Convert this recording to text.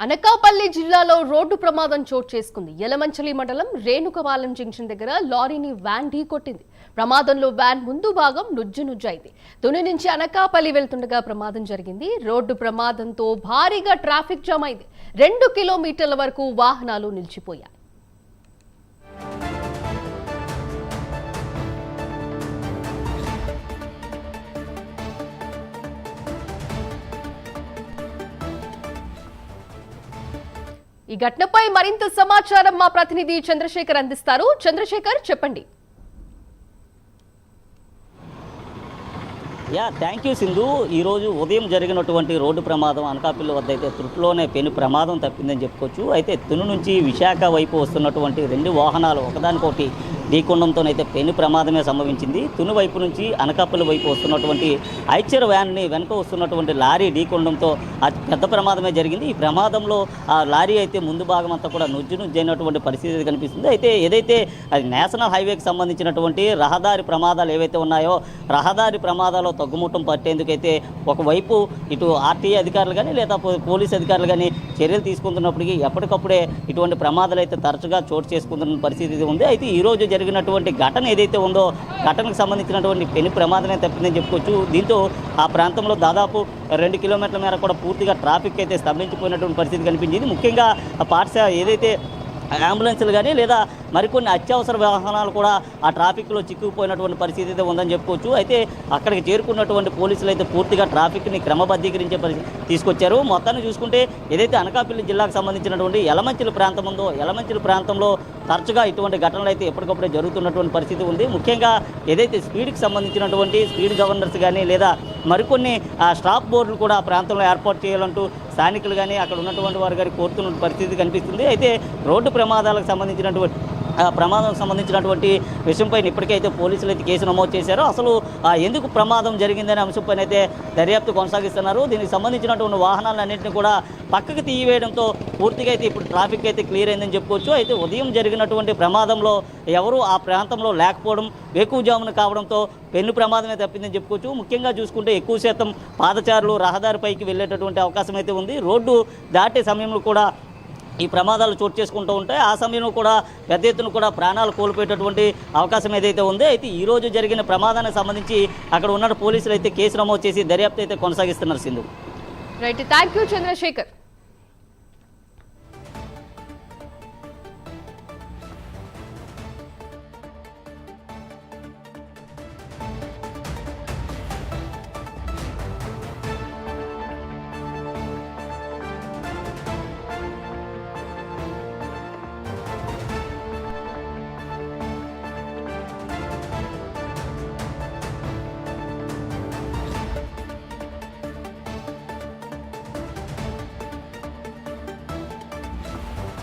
అనకాపల్లి జిల్లాలో రోడ్డు ప్రమాదం చోటు చేసుకుంది. యలమంచలి మండలం రేణుకపాలెం జంక్షన్ దగ్గర లారీని వ్యాన్ ఢీకొట్టింది ప్రమాదంలో వ్యాన్ ముందు భాగం నుజ్జు నుజ్జైంది తుని నుంచి అనకాపల్లి వెళ్తుండగా ప్రమాదం జరిగింది. రోడ్డు ప్రమాదంతో భారీగా ట్రాఫిక్ జామ్ అయింది. రెండు కిలోమీటర్ల వరకు వాహనాలు నిలిచిపోయాయి. ఈ ఘటనపై మరింత సమాచారం మా ప్రతినిధి చంద్రశేఖర్ అందిస్తారు. చంద్రశేఖర్ చెప్పండి. Yeah thank you Sindhu. ఈరోజు ఉదయం జరిగినటువంటి రోడ్డు ప్రమాదం అనకాపల్లి వద్ద అయితే త్రుట్లోనే పెను ప్రమాదం తప్పిందని చెప్పుకోవచ్చు. అయితే తును నుంచి విశాఖ వైపు వస్తున్నటువంటి రెండు వాహనాలు ఒకదానికొకటి ఢీకొండంతోనైతే పెను ప్రమాదమే సంభవించింది. తును వైపు నుంచి అనకాపల్లి వైపు వస్తున్నటువంటి ఐచర్ వ్యాన్ని వెనుక వస్తున్నటువంటి లారీ ఢీకొండంతో అతి పెద్ద ప్రమాదమే జరిగింది. ఈ ప్రమాదంలో ఆ లారీ అయితే ముందు భాగం అంతా కూడా నుజ్జు నుజ్జైనటువంటి పరిస్థితి కనిపిస్తుంది. అయితే ఏదైతే అది నేషనల్ హైవేకి సంబంధించినటువంటి రహదారి ప్రమాదాలు ఏవైతే ఉన్నాయో రహదారి ప్రమాదాలు తగ్గుముట్టం పట్టేందుకైతే ఒకవైపు ఇటు ఆర్టీఏ అధికారులు కానీ లేదా పో- పోలీస్ అధికారులు కానీ చర్యలు తీసుకుంటున్నప్పటికీ ఎప్పటికప్పుడే ఇటువంటి ప్రమాదాలు అయితే తరచుగా చోటు చేసుకుంటున్న పరిస్థితి ఉంది. అయితే ఈరోజు జరిగినటువంటి ఘటన ఏదైతే ఉందో ఘటనకు సంబంధించినటువంటి పెను ప్రమాదమే తప్పిందని చెప్పుకోవచ్చు. దీంతో ఆ ప్రాంతంలో దాదాపు రెండు కిలోమీటర్ల మేర కూడా పూర్తిగా ట్రాఫిక్ అయితే స్తంభించిపోయినటువంటి పరిస్థితి కనిపించింది. ముఖ్యంగా పాఠశాల ఏదైతే అంబులెన్స్లు కానీ లేదా మరికొన్ని అత్యవసర వాహనాలు కూడా ఆ ట్రాఫిక్లో చిక్కుకుపోయినటువంటి పరిస్థితి అయితే ఉందని చెప్పుకోవచ్చు. అయితే అక్కడికి చేరుకున్నటువంటి పోలీసులు అయితే పూర్తిగా ట్రాఫిక్ని క్రమబద్ధీకరించే పరిస్థితి తీసుకొచ్చారు. మొత్తాన్ని చూసుకుంటే ఏదైతే అనకాపల్లి జిల్లాకు సంబంధించినటువంటి ఎలమంచిల ప్రాంతం ఉందో ఎలమంచిల ప్రాంతంలో తరచుగా ఇటువంటి ఘటనలు అయితే ఎప్పటికప్పుడే జరుగుతున్నటువంటి పరిస్థితి ఉంది. ముఖ్యంగా ఏదైతే స్పీడ్కి సంబంధించినటువంటి స్పీడ్ గవర్నర్స్ కానీ లేదా మరికొన్ని ఆ, స్టాప్ బోర్డులు కూడా ఆ ప్రాంతంలో ఏర్పాటు చేయాలంటూ స్థానికులు కానీ అక్కడ ఉన్నటువంటి వారు కానీ కోరుతున్న పరిస్థితి కనిపిస్తుంది. అయితే రోడ్డు ప్రమాదాలకు సంబంధించినటువంటి ప్రమాదం సంబంధించినటువంటి విషయంపై ఇప్పటికైతే పోలీసులు అయితే కేసు నమోదు చేశారు. అసలు ఎందుకు ప్రమాదం జరిగిందనే అంశంపైన అయితే దర్యాప్తు కొనసాగిస్తున్నారు. దీనికి సంబంధించినటువంటి వాహనాలన్నింటినీ కూడా పక్కకు తీయవేయడంతో పూర్తిగా అయితే ఇప్పుడు ట్రాఫిక్ అయితే క్లియర్ అయిందని చెప్పుకోవచ్చు. అయితే ఉదయం జరిగినటువంటి ప్రమాదంలో ఎవరు ఆ ప్రాంతంలో లేకపోవడం వేకువజామున కావడంతో పెన్ను ప్రమాదమే తప్పిందని చెప్పుకోవచ్చు. ముఖ్యంగా చూసుకుంటే ఎక్కువ శాతం పాదచారులు రహదారిపైకి వెళ్ళేటటువంటి అవకాశం అయితే ఉంది. రోడ్డు దాటే సమయంలో కూడా ఈ ప్రమాదాలు చోటు చేసుకుంటూ ఉంటాయి. ఆ సమయంలో కూడా పెద్ద ఎత్తున కూడా ప్రాణాలు కోల్పోయేటటువంటి అవకాశం ఏదైతే ఉందో అయితే ఈ రోజు జరిగిన ప్రమాదానికి సంబంధించి అక్కడ ఉన్న పోలీసులు అయితే కేసు నమోదు చేసి దర్యాప్తు అయితే కొనసాగిస్తున్నారు Sindhu. Right thank you Chandrashekar